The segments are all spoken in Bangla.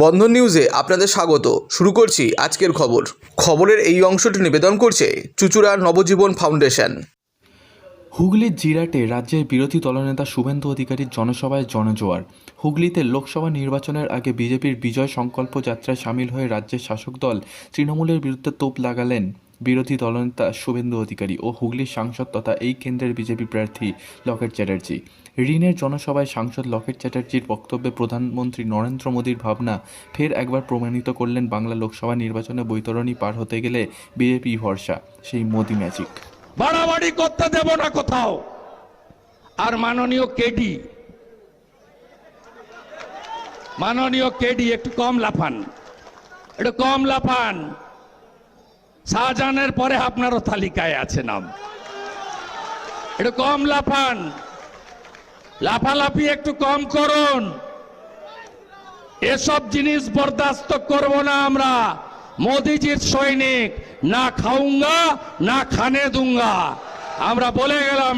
বন্ধন নিউজে আপনাদের স্বাগত। শুরু করছি আজকের খবর। খবরের এই অংশটি নিবেদন করছে চুচুড়ার নবজীবন ফাউন্ডেশন। হুগলির জিরাটে রাজ্যের বিরোধী দলনেতা শুভেন্দু অধিকারীর জনসভায় জনজোয়ার। হুগলিতে লোকসভা নির্বাচনের আগে বিজেপির বিজয় সংকল্প যাত্রায় সামিল হয়ে রাজ্যের শাসক দল তৃণমূলের বিরুদ্ধে তোপ লাগালেন। বিরোধী দলনেতা শুভেন্দু অধিকারী ও হুগলির সাংসদ তথা এই কেন্দ্রের বিজেপি প্রার্থী লকেট চ্যাটার্জি। ঋণের জনসভায় সাংসদ লকেট চ্যাটার্জির বক্তব্যে প্রধানমন্ত্রী নরেন্দ্র মোদীর ভাবনা ফের একবার প্রমাণিত করলেন বাংলা লোকসভা নির্বাচনে বৈতরণী পার হতে গেলে বিজেপি ভরসা, সেই মোদি ম্যাজিক। বাড়াবাড়ি করতে দেব না কোথাও। আর মাননীয় কেডি। মাননীয় কেডি, একটু কম লাফান। একটু কম লাফান। শাহজাহানের পরে আপনারও তালিকায় আছে নাম। একটু কম লাফান। লাফালাফি একটু কম করুন। এসব জিনিস বরদাস্ত করব না আমরা। মোদিজির সৈনিক, না খাউঙ্গা, না খানে দুঙ্গা আমরা বলে গেলাম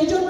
সেই জন্য